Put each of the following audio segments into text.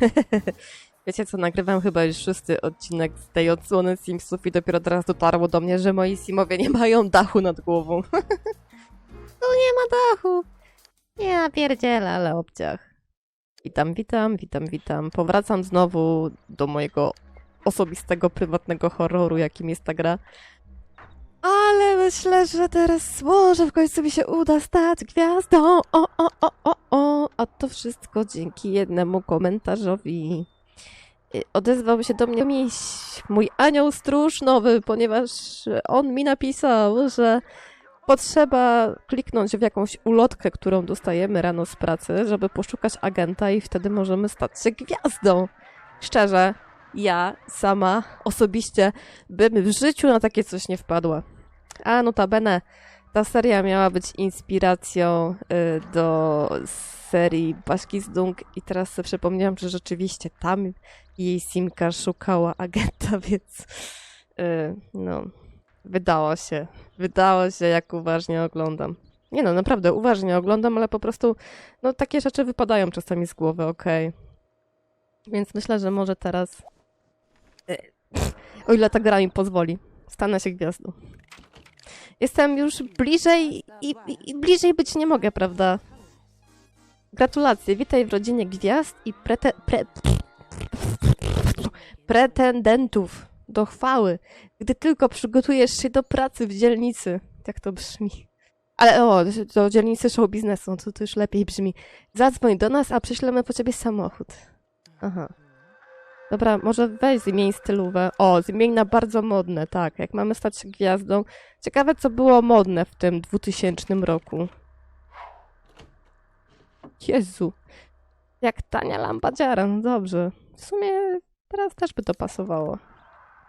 Wiecie co, nagrywam chyba już szósty odcinek z tej odsłony Simsów i dopiero teraz dotarło do mnie, że moi Simowie nie mają dachu nad głową. no nie ma dachu. Ja pierdzielę, ale obciach. Witam, witam, witam, witam. Powracam znowu do mojego osobistego, prywatnego horroru, jakim jest ta gra. Ale myślę, że teraz może w końcu mi się uda stać gwiazdą. O, o, o, o, o. A to wszystko dzięki jednemu komentarzowi. Odezwał się do mnie miś, mój anioł stróż nowy, ponieważ on mi napisał, że potrzeba kliknąć w jakąś ulotkę, którą dostajemy rano z pracy, żeby poszukać agenta i wtedy możemy stać się gwiazdą. Szczerze, ja sama osobiście bym w życiu na takie coś nie wpadła. A notabene, ta seria miała być inspiracją y, do serii Baszkizdung i teraz sobie przypomniałam, że rzeczywiście tam jej Simka szukała agenta, więc y, no, wydało się. Wydało się, jak uważnie oglądam. Nie no, naprawdę uważnie oglądam, ale po prostu no takie rzeczy wypadają czasami z głowy, okej. Więc myślę, że może teraz y, o ile ta gra mi pozwoli, stanę się gwiazdą. Jestem już bliżej i, i, bliżej być nie mogę, prawda? Gratulacje, witaj w rodzinie gwiazd i prete, pre, pretendentów do chwały, gdy tylko przygotujesz się do pracy w dzielnicy. Jak to brzmi? Ale o, do dzielnicy show biznesu, to, to już lepiej brzmi. Zadzwoń do nas, a przyślemy po ciebie samochód. Aha. Dobra, może weź zmień stylówę. O, zmień na bardzo modne, tak. Jak mamy stać się gwiazdą. Ciekawe, co było modne w tym 2000 roku. Jezu. Jak tania lampa dziara, no dobrze. W sumie teraz też by to pasowało.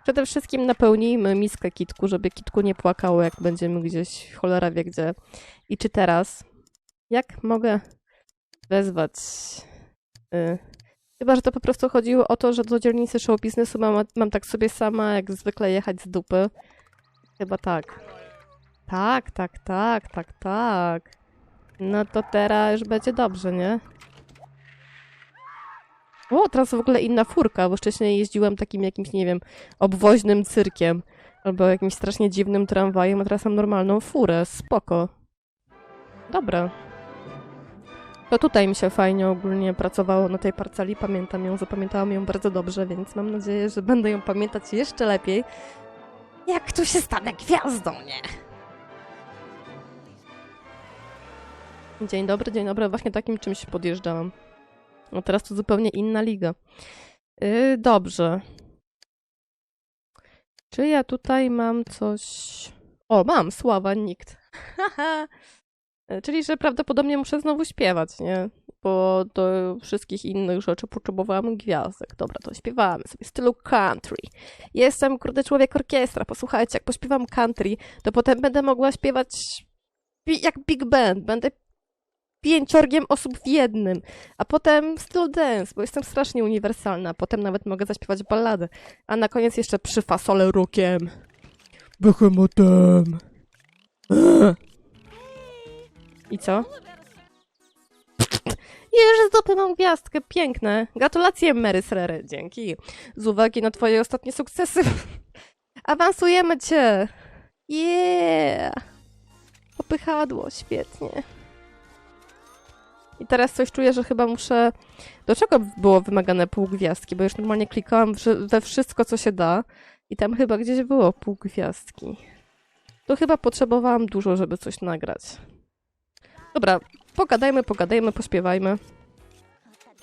Przede wszystkim napełnijmy miskę kitku, żeby kitku nie płakało, jak będziemy gdzieś, cholera wie gdzie. I czy teraz, jak mogę wezwać... Y, Chyba, że to po prostu chodziło o to, że do dzielnicy show biznesu mam, mam tak sobie sama, jak zwykle jechać z dupy. Chyba tak. Tak, tak, tak, tak, tak. No to teraz już będzie dobrze, nie? O, teraz w ogóle inna furka, bo wcześniej jeździłam takim jakimś, nie wiem, obwoźnym cyrkiem. Albo jakimś strasznie dziwnym tramwajem, a teraz mam normalną furę. Spoko. Dobra. To tutaj mi się fajnie ogólnie pracowało na tej parceli. Pamiętam ją, zapamiętałam ją bardzo dobrze, więc mam nadzieję, że będę ją pamiętać jeszcze lepiej. Jak tu się stanę gwiazdą, nie? Dzień dobry, dzień dobry. Właśnie takim czymś podjeżdżałam. No teraz to zupełnie inna liga. Yy, dobrze. Czy ja tutaj mam coś... O, mam, sława, nikt. Haha. E, Czyli, że prawdopodobnie muszę znowu śpiewać, nie? Bo do wszystkich innych rzeczy potrzebowałam gwiazdek. Dobra, to śpiewamy sobie w stylu country. Jestem, kurde, człowiek orkiestra. Posłuchajcie, jak pośpiewam country, to potem będę mogła śpiewać jak big band. Będę pięciorgiem osób w jednym. A potem w stylu dance, bo jestem strasznie uniwersalna. Potem nawet mogę zaśpiewać balladę. A na koniec jeszcze przyfasolę rockiem. Behemotem. I co? Już z dupy mam gwiazdkę, piękne. Gratulacje, Mary Srery, dzięki. Z uwagi na twoje ostatnie sukcesy awansujemy cię. Yeah! Popychadło, świetnie. I teraz coś czuję, że chyba muszę... Do czego było wymagane pół gwiazdki? Bo już normalnie klikałam we wszystko, co się da. I tam chyba gdzieś było pół gwiazdki. To chyba potrzebowałam dużo, żeby coś nagrać. Dobra, pogadajmy, pogadajmy, pośpiewajmy.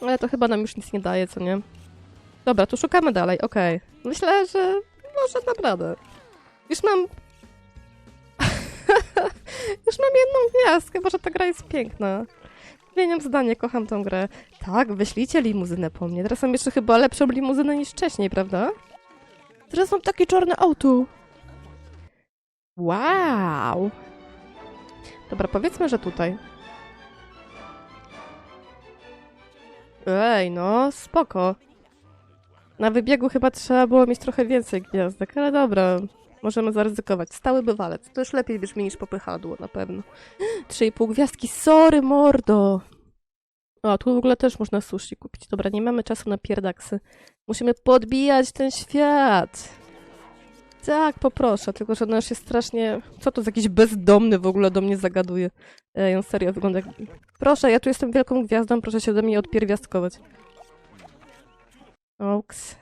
Ale to chyba nam już nic nie daje, co nie? Dobra, to szukamy dalej, okej. Myślę, że może naprawdę. Już mam... już mam jedną gwiazdkę, może ta gra jest piękna. Zmieniam zdanie, kocham tą grę. Tak, wyślijcie limuzynę po mnie. Teraz mam jeszcze chyba lepszą limuzynę niż wcześniej, prawda? Teraz mam takie czarne auto. Wow! Dobra, powiedzmy, że tutaj. Ej, no, spoko. Na wybiegu chyba trzeba było mieć trochę więcej gwiazdek, ale dobra. Możemy zaryzykować. Stały bywalec. To już lepiej brzmi niż popychadło, na pewno. 3,5 gwiazdki. Sorry, mordo. O, tu w ogóle też można sushi kupić. Dobra, nie mamy czasu na pierdaksy. Musimy podbijać ten świat. Tak, poproszę, tylko że on już jest strasznie... Co to za jakiś bezdomny w ogóle do mnie zagaduje? Ej, on serio wygląda jak... Proszę, ja tu jestem wielką gwiazdą, proszę się ode mnie odpierwiastkować. Oks.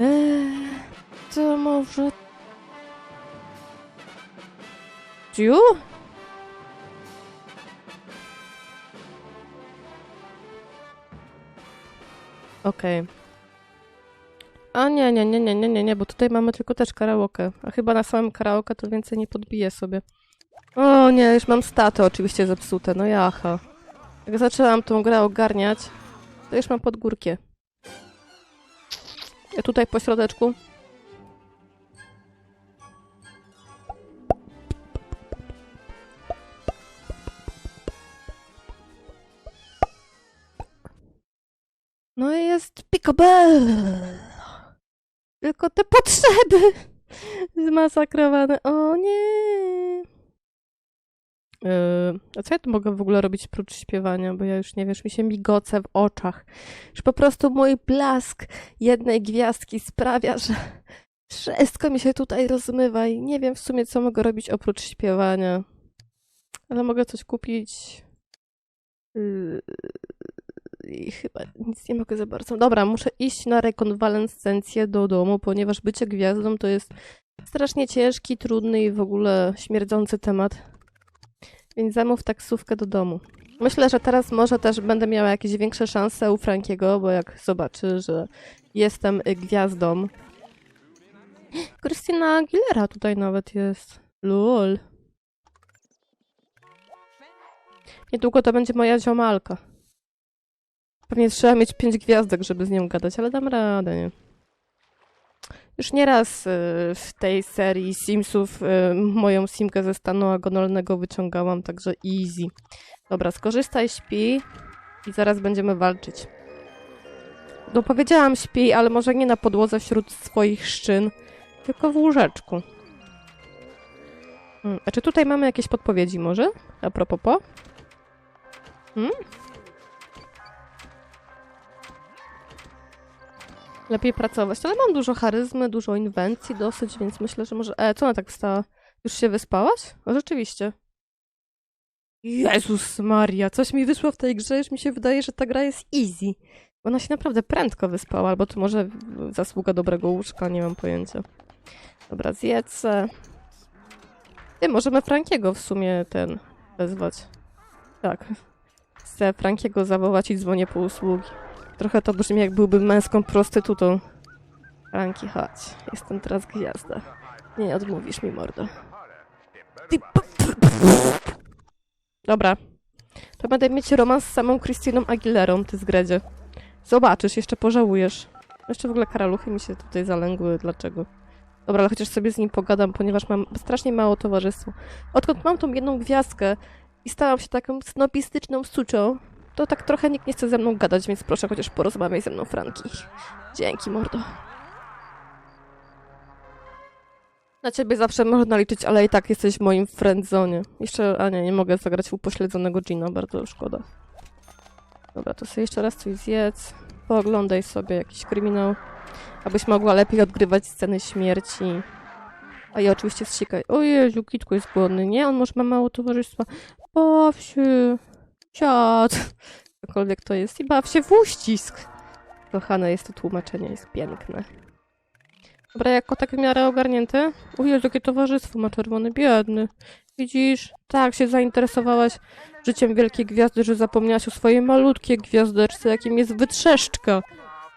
Eee, to może... Ciu? Okej. A nie, nie, nie, nie, nie, nie, nie, bo tutaj mamy tylko też karaoke. A chyba na samym karaoke to więcej nie podbiję sobie. O nie, już mam staty oczywiście zepsute, no jaha. Jak zaczęłam tą grę ogarniać, to już mam podgórkie. Ja tutaj po środeczku. No i jest pickleball. Tylko te potrzeby zmasakrowane. O nie. Yy, a co ja tu mogę w ogóle robić prócz śpiewania? Bo ja już nie wiesz, mi się migoce w oczach. Już po prostu mój blask jednej gwiazdki sprawia, że wszystko mi się tutaj rozmywa i nie wiem w sumie, co mogę robić oprócz śpiewania. Ale mogę coś kupić. Yy, I chyba nic nie mogę za bardzo. Dobra, muszę iść na rekonwalescencję do domu, ponieważ bycie gwiazdą to jest strasznie ciężki, trudny i w ogóle śmierdzący temat. Więc zamów taksówkę do domu. Myślę, że teraz może też będę miała jakieś większe szanse u Frankiego, bo jak zobaczy, że jestem gwiazdą. Krystyna Aguilera tutaj nawet jest. Lol. Niedługo to będzie moja ziomalka. Pewnie trzeba mieć pięć gwiazdek, żeby z nią gadać, ale dam radę, nie? Już nieraz y, w tej serii Simsów y, moją simkę ze stanu agonalnego wyciągałam, także easy. Dobra, skorzystaj, śpi i zaraz będziemy walczyć. No powiedziałam śpi, ale może nie na podłodze wśród swoich szczyn, tylko w łóżeczku. Hmm, a czy tutaj mamy jakieś podpowiedzi może? A propos po? Hmm? Lepiej pracować, ale mam dużo charyzmy, dużo inwencji dosyć, więc myślę, że może... E, co ona tak wstała? Już się wyspałaś? O, rzeczywiście. Jezus Maria, coś mi wyszło w tej grze, już mi się wydaje, że ta gra jest easy. Ona się naprawdę prędko wyspała, albo to może zasługa dobrego łóżka, nie mam pojęcia. Dobra, zjedz se. Ty, możemy Frankiego w sumie ten wezwać. Tak. Chcę Frankiego zawołać i dzwonię po usługi. Trochę to brzmi, jak byłbym męską prostytutą. Franki, chodź. Jestem teraz gwiazda. Nie odmówisz mi, mordo. Dobra. To będę mieć romans z samą Christiną Aguilerą, ty zgredzie. Zobaczysz, jeszcze pożałujesz. Jeszcze w ogóle karaluchy mi się tutaj zalęgły. Dlaczego? Dobra, ale chociaż sobie z nim pogadam, ponieważ mam strasznie mało towarzystwa. Odkąd mam tą jedną gwiazdkę i stałam się taką snobistyczną suczą, to tak trochę nikt nie chce ze mną gadać, więc proszę chociaż porozmawiaj ze mną, Franki. Dzięki, mordo. Na ciebie zawsze można liczyć, ale i tak jesteś w moim friendzone. Jeszcze, a nie, nie mogę zagrać upośledzonego Gina, bardzo szkoda. Dobra, to sobie jeszcze raz coś zjedz. Pooglądaj sobie jakiś kryminał, abyś mogła lepiej odgrywać sceny śmierci. A ja oczywiście zsikaj. O Jezu, Kitko jest głodny. Nie, on może ma mało towarzystwa. Baw się. Siad. Cokolwiek to jest. I baw się w uścisk. Kochane jest to tłumaczenie, jest piękne. Dobra, jako tak w miarę ogarnięte. O Jezu, jakie towarzystwo ma czerwony, biedny. Widzisz? Tak się zainteresowałaś życiem wielkiej gwiazdy, że zapomniałaś o swojej malutkiej gwiazdeczce, jakim jest wytrzeszczka.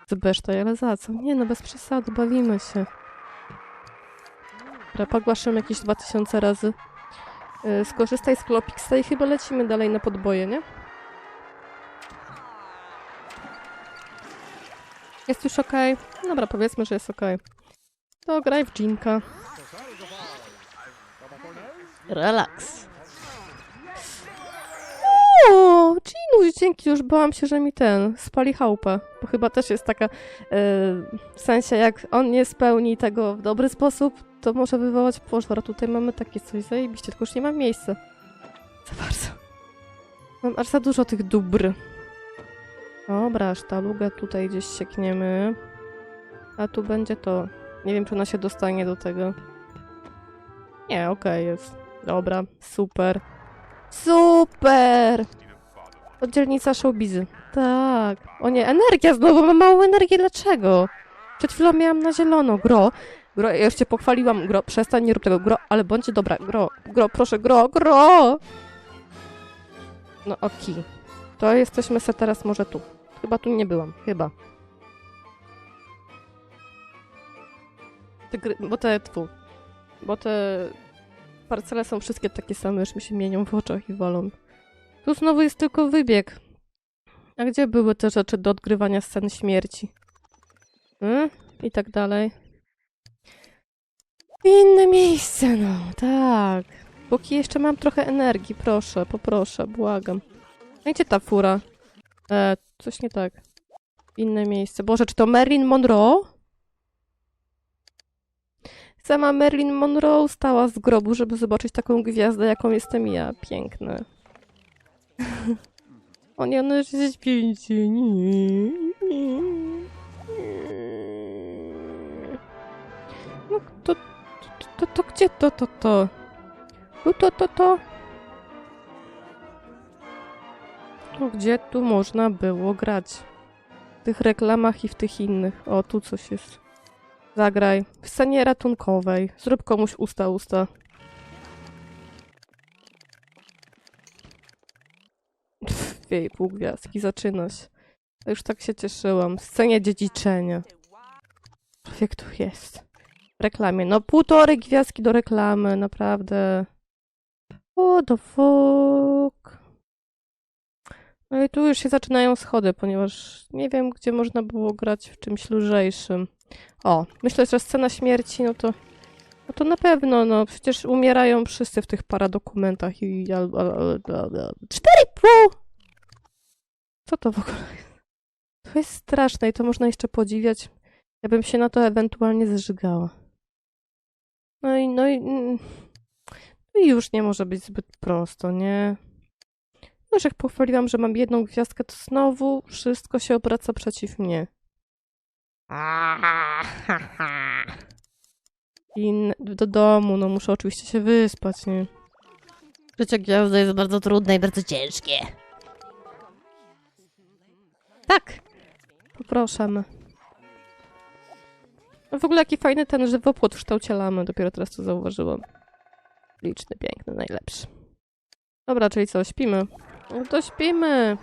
Zbesztaj, ale za co? Nie no, bez przesady, bawimy się. Dobra, pogłaszam jakieś 2000 razy. Yy, skorzystaj z Klopixa i chyba lecimy dalej na podboje, nie? Jest już okej? Dobra, powiedzmy, że jest okej. To graj w Jinka. Relaks. O, Ginuś, dzięki, już bałam się, że mi ten spali chałupę, bo chyba też jest taka, e, w sensie jak on nie spełni tego w dobry sposób, to może wywołać pożar. Tutaj mamy takie coś zajebiście, tylko już nie ma miejsca. Za bardzo. Mam aż za dużo tych dóbr. Dobra, sztalugę tutaj gdzieś siekniemy. A tu będzie to. Nie wiem, czy ona się dostanie do tego. Nie, okej, jest. Dobra, super. Super! Oddzielnica showbizy. Tak. O nie, energia znowu, mam małą energię, dlaczego? Przed chwilą miałam na zielono. Gro, gro, ja już cię pochwaliłam. Gro, przestań, nie rób tego. Gro, ale bądź dobra. Gro, gro, proszę, gro, gro! No oki. To jesteśmy se teraz może tu. Chyba tu nie byłam. Chyba. Te gry, bo te, tfu, bo te parcele są wszystkie takie same, już mi się mienią w oczach i walą. Tu znowu jest tylko wybieg. A gdzie były te rzeczy do odgrywania scen śmierci? Hmm? I tak dalej. Inne miejsce, no, tak. Póki jeszcze mam trochę energii, proszę, poproszę, błagam. No gdzie ta fura? E, coś nie tak. Inne miejsce. Boże, czy to Marilyn Monroe? Sama Marilyn Monroe stała z grobu, żeby zobaczyć taką gwiazdę, jaką jestem ja. Piękne. o nie, one się śpięcie. No to, to, to, gdzie to, to, to? No to, to, to. To gdzie tu można było grać? W tych reklamach i w tych innych. O, tu coś jest. Zagraj. W scenie ratunkowej. Zrób komuś usta usta. Pff, Jej, pół gwiazdki, zaczyna się. Ja Już tak się cieszyłam. W scenie dziedziczenia. Człowiek tu jest. Reklamie. No półtorej gwiazdki do reklamy, naprawdę. What the fuck? No i tu już się zaczynają schody, ponieważ nie wiem, gdzie można było grać w czymś lżejszym. O, myślę, że scena śmierci, no to, no to na pewno, no przecież umierają wszyscy w tych paradokumentach i... Cztery pół! Co to w ogóle jest? To jest straszne i to można jeszcze podziwiać. Ja bym się na to ewentualnie zżygała. No i, no i... mm, No i już nie może być zbyt prosto, nie? Już jak pochwaliłam, że mam jedną gwiazdkę, to znowu wszystko się obraca przeciw mnie. I do domu, no muszę oczywiście się wyspać, nie? Życie gwiazdy jest bardzo trudne i bardzo ciężkie. Tak! Poproszę. W ogóle jaki fajny ten żywopłot w kształcie lamy, dopiero teraz to zauważyłam. Liczny, piękny, najlepszy. Dobra, czyli co, śpimy? No to śpimy!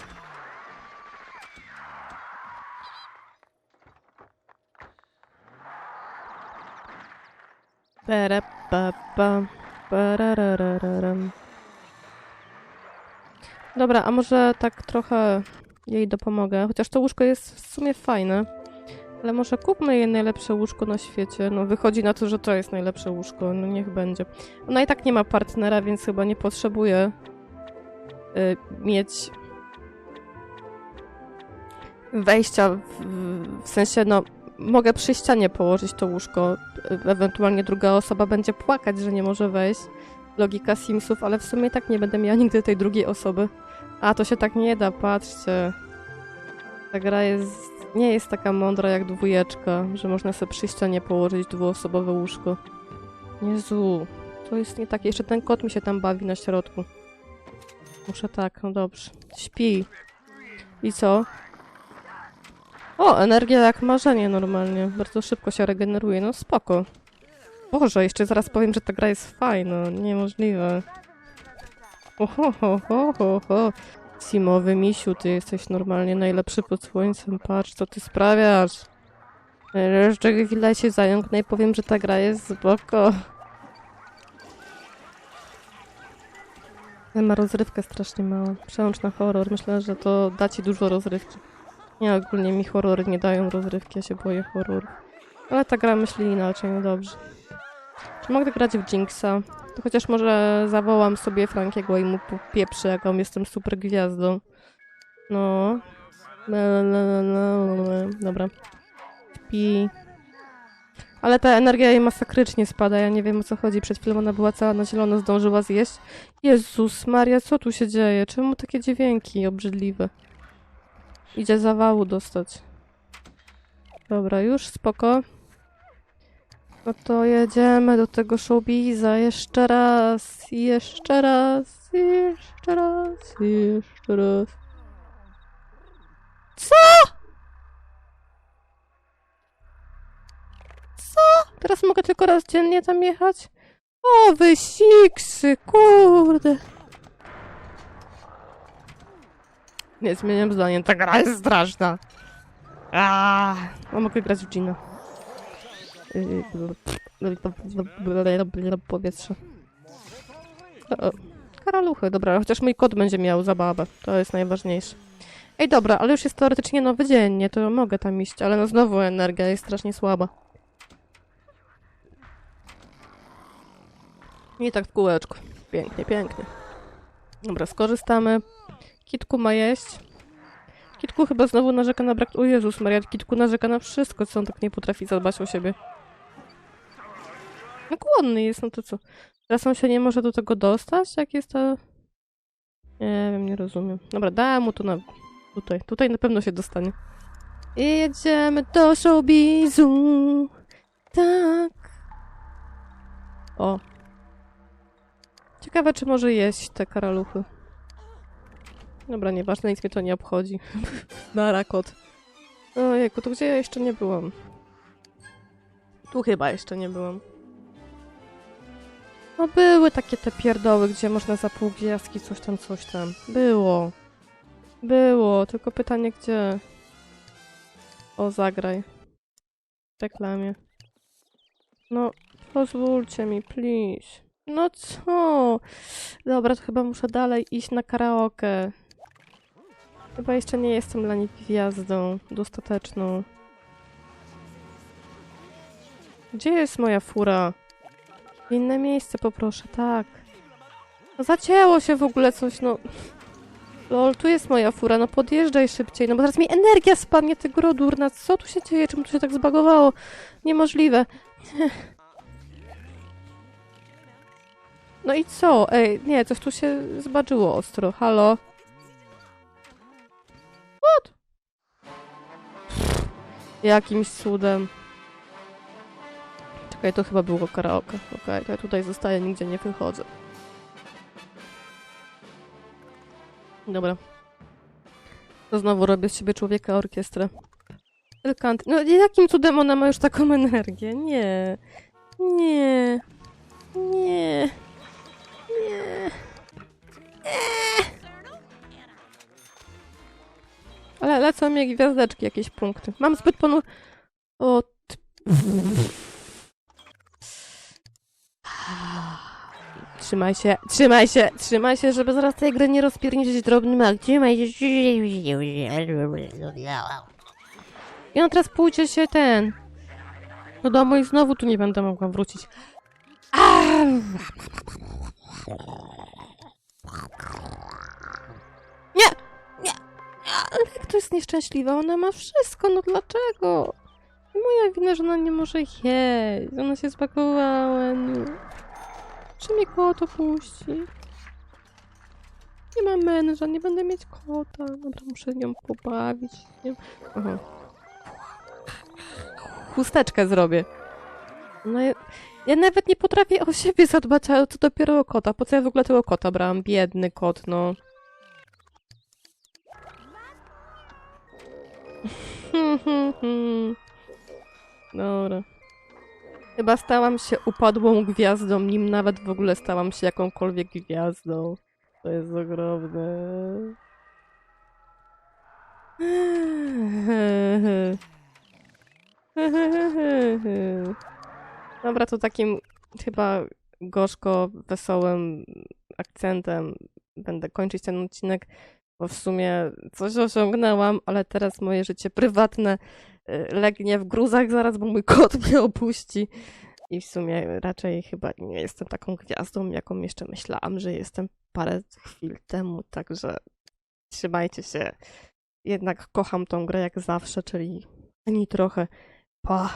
Dobra, a może tak trochę jej dopomogę? Chociaż to łóżko jest w sumie fajne. Ale może kupmy jej najlepsze łóżko na świecie. No wychodzi na to, że to jest najlepsze łóżko. No niech będzie. Ona i tak nie ma partnera, więc chyba nie potrzebuje y, mieć wejścia w, w sensie, no mogę przy ścianie położyć to łóżko. Ewentualnie druga osoba będzie płakać, że nie może wejść. Logika Simsów, ale w sumie tak nie będę miała nigdy tej drugiej osoby. A, to się tak nie da, patrzcie. Ta gra jest, nie jest taka mądra jak dwójeczka, że można sobie przy ścianie położyć dwuosobowe łóżko. Jezu, to jest nie takie. Jeszcze ten kot mi się tam bawi na środku. Muszę tak, no dobrze. Śpi. I co? O, energia jak marzenie normalnie. Bardzo szybko się regeneruje. No spoko. Boże, jeszcze zaraz powiem, że ta gra jest fajna. Niemożliwe. Oho, ho, ho, ho, ho. Simowy misiu, ty jesteś normalnie najlepszy pod słońcem. Patrz, co ty sprawiasz. Jeszcze chwilę się zająknę i powiem, że ta gra jest spoko. Ma rozrywkę strasznie małą. Przełącz na horror. Myślę, że to da ci dużo rozrywki. Nie, ogólnie mi horrory nie dają rozrywki, ja się boję horror. Ale ta gra myśli inaczej, no dobrze. Czy mogę grać w Jinxa? To chociaż może zawołam sobie Frankiego i mu pieprzę, jaką jestem super gwiazdą. No. Dobra. Śpi. Ale ta energia jej masakrycznie spada, ja nie wiem o co chodzi. Przed chwilą ona była cała na zielono, zdążyła zjeść. Jezus Maria, co tu się dzieje? Czemu takie dźwięki obrzydliwe? Idzie zawału dostać. Dobra, już spoko. No to jedziemy do tego showbiza jeszcze raz, jeszcze raz, jeszcze raz, jeszcze raz. Co? Co? Teraz mogę tylko raz dziennie tam jechać? O, wysiksy, kurde. Nie zmieniam zdania, ta gra jest straszna. Aaaa, mogę grać w Gina. Powietrze. Karaluchy, dobra, chociaż mój kot będzie miał zabawę. To jest najważniejsze. Ej, dobra, ale już jest teoretycznie nowy dzień, nie? To mogę tam iść, ale no znowu energia jest strasznie słaba. I tak w kółeczku. Pięknie, pięknie. Dobra, skorzystamy. Kitku ma jeść. Kitku chyba znowu narzeka na brak... O Jezus Maria, Kitku narzeka na wszystko, co on tak nie potrafi zadbać o siebie. No głodny jest, no to co? Teraz on się nie może do tego dostać? Jak jest to... Nie wiem, nie rozumiem. Dobra, dałem mu to na... Tutaj, tutaj na pewno się dostanie. I jedziemy do showbizu. Tak. O. Ciekawe, czy może jeść te karaluchy. Dobra, nieważne, nic mnie to nie obchodzi. Nara kot. Ojejku, to gdzie ja jeszcze nie byłam? Tu chyba jeszcze nie byłam. No były takie te pierdoły, gdzie można za pół gwiazdki coś tam, coś tam. Było. Było, tylko pytanie gdzie? O, zagraj. W reklamie. No, pozwólcie mi, please. No co? Dobra, to chyba muszę dalej iść na karaoke. Chyba jeszcze nie jestem dla nich gwiazdą dostateczną. Gdzie jest moja fura? Inne miejsce poproszę, tak. No zacięło się w ogóle coś, no. Lol, tu jest moja fura, no podjeżdżaj szybciej, no bo zaraz mi energia spadnie tego rodurna. Co tu się dzieje? Czemu tu się tak zbagowało? Niemożliwe. No i co? Ej, nie, coś tu się zbaczyło ostro. Halo? What? Jakimś cudem. Czekaj, to chyba było karaoke. Okej, to ja tutaj zostaję, nigdzie nie wychodzę. Dobra. To znowu robię z siebie człowieka orkiestrę. Elkant. No jakim cudem ona ma już taką energię? Nie. Nie. Nie. Nie. Ale lecą mi gwiazdeczki, jakieś punkty. Mam zbyt ponu... O... t- Trzymaj się, trzymaj się, trzymaj się, żeby zaraz tej gry nie rozpierniczyć drobnym ak. Trzymaj się. On teraz pójdzie się ten... Do domu i znowu tu nie będę mogła wrócić. Nie! Nie! Ale jak to jest nieszczęśliwa? Ona ma wszystko, no dlaczego? Moja wina, że ona nie może jeść. Ona się spakowała, no. Czy mnie kot opuści? Nie mam męża, nie będę mieć kota. Dobra, muszę nią pobawić. Nie... Aha. Chusteczkę zrobię. No ja, ja nawet nie potrafię o siebie zadbać, ale to dopiero o kota. Po co ja w ogóle tego kota brałam? Biedny kot, no. Dobra. Chyba stałam się upadłą gwiazdą, nim nawet w ogóle stałam się jakąkolwiek gwiazdą. To jest ogromne. Dobra, to takim chyba gorzko, wesołym akcentem będę kończyć ten odcinek, bo w sumie coś osiągnęłam, ale teraz moje życie prywatne legnie w gruzach zaraz, bo mój kot mnie opuści. I w sumie raczej chyba nie jestem taką gwiazdą, jaką jeszcze myślałam, że jestem parę chwil temu, także trzymajcie się. Jednak kocham tą grę jak zawsze, czyli ani trochę. Pa!